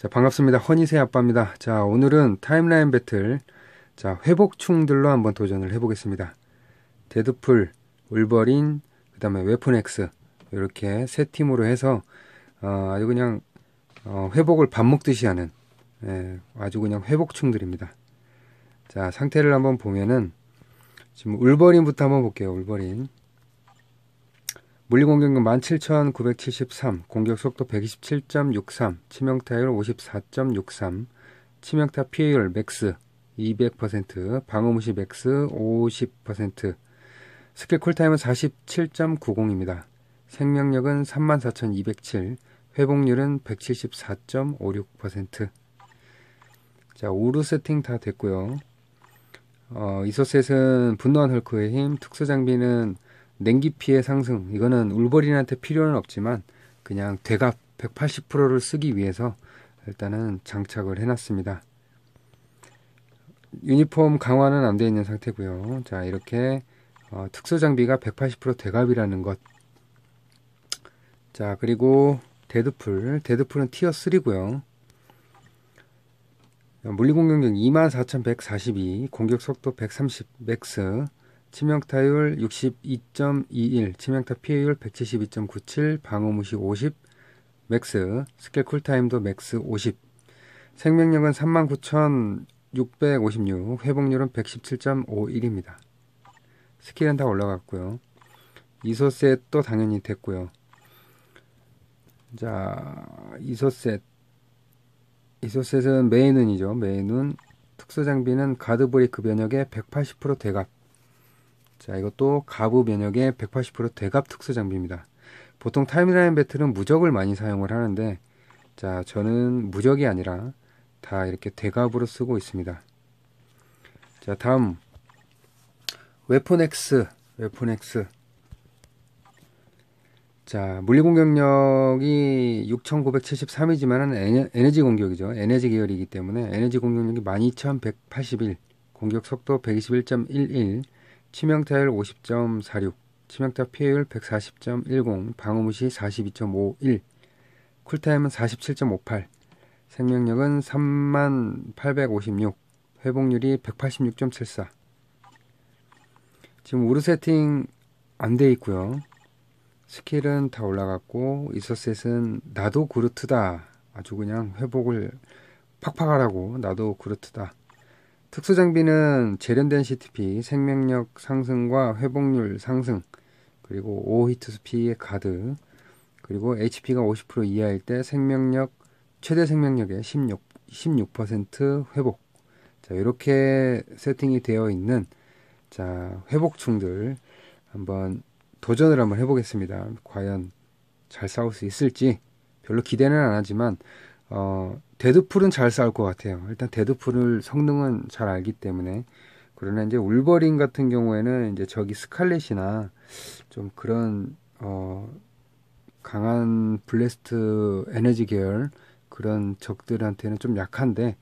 자, 반갑습니다. 허니세 아빠입니다. 자, 오늘은 타임라인 배틀, 자, 회복충들로 한번 도전을 해보겠습니다. 데드풀, 울버린, 그 다음에 웨폰엑스, 이렇게 세 팀으로 해서, 어, 아주 그냥, 어, 회복을 밥 먹듯이 하는, 예, 아주 그냥 회복충들입니다. 자, 상태를 한번 보면은, 지금 울버린부터 한번 볼게요, 울버린. 물리 공격력 17,973, 공격 속도 127.63, 치명타율 54.63, 치명타 피해율 맥스 200%, 방어 무시 맥스 50%, 스킬 쿨타임은 47.90입니다. 생명력은 34,207, 회복률은 174.56%. 자, 오루 세팅 다 됐고요. 어, 이소셋은 분노한 헐크의 힘, 특수 장비는 냉기 피해 상승 이거는 울버린한테 필요는 없지만 그냥 대갑 180%를 쓰기 위해서 일단은 장착을 해놨습니다. 유니폼 강화는 안 되어 있는 상태고요. 자 이렇게 어, 특수 장비가 180% 대갑이라는 것. 자 그리고 데드풀 데드풀은 티어 3고요. 물리 공격력 24,142, 공격 속도 130 맥스, 치명타율 62.21, 치명타 피해율 172.97, 방어 무시 50, 맥스, 스킬 쿨타임도 맥스 50, 생명력은 39,656, 회복률은 117.51입니다. 스킬은 다 올라갔고요. 이소셋도 당연히 됐고요. 자, 이소셋. 이소셋은 메인눈이죠. 메인눈. 특수 장비는 가드 브레이크 면역의 180% 대갑. 자, 이것도 가부 면역의 180% 대갑 특수 장비입니다. 보통 타임라인 배틀은 무적을 많이 사용을 하는데, 자, 저는 무적이 아니라 다 이렇게 대갑으로 쓰고 있습니다. 자, 다음. 웨폰 X, 웨폰 X. 자, 물리 공격력이 6,973이지만은 에너지 공격이죠. 에너지 계열이기 때문에 에너지 공격력이 12,181, 공격 속도 121.11, 치명타율 50.46, 치명타 피해율 140.10, 방어무시 42.51, 쿨타임은 47.58, 생명력은 3856, 회복률이 186.74. 지금 우르 세팅 안 돼 있고요. 스킬은 다 올라갔고 이서셋은 나도 그루트다. 아주 그냥 회복을 팍팍 하라고 나도 그루트다. 특수 장비는 재련된 CTP, 생명력 상승과 회복률 상승, 그리고 5히트 스피의 가드, 그리고 HP가 50% 이하일 때 생명력, 최대 생명력의 16, 16% 회복. 자, 이렇게 세팅이 되어 있는, 자, 회복충들 한번 도전을 한번 해보겠습니다. 과연 잘 싸울 수 있을지 별로 기대는 안 하지만, 어, 데드풀은 잘 싸울 것 같아요. 일단 데드풀을 성능은 잘 알기 때문에. 그러나 이제 울버린 같은 경우에는 이제 저기 스칼렛이나 좀 그런, 어, 강한 블레스트 에너지 계열 그런 적들한테는 좀 약한데,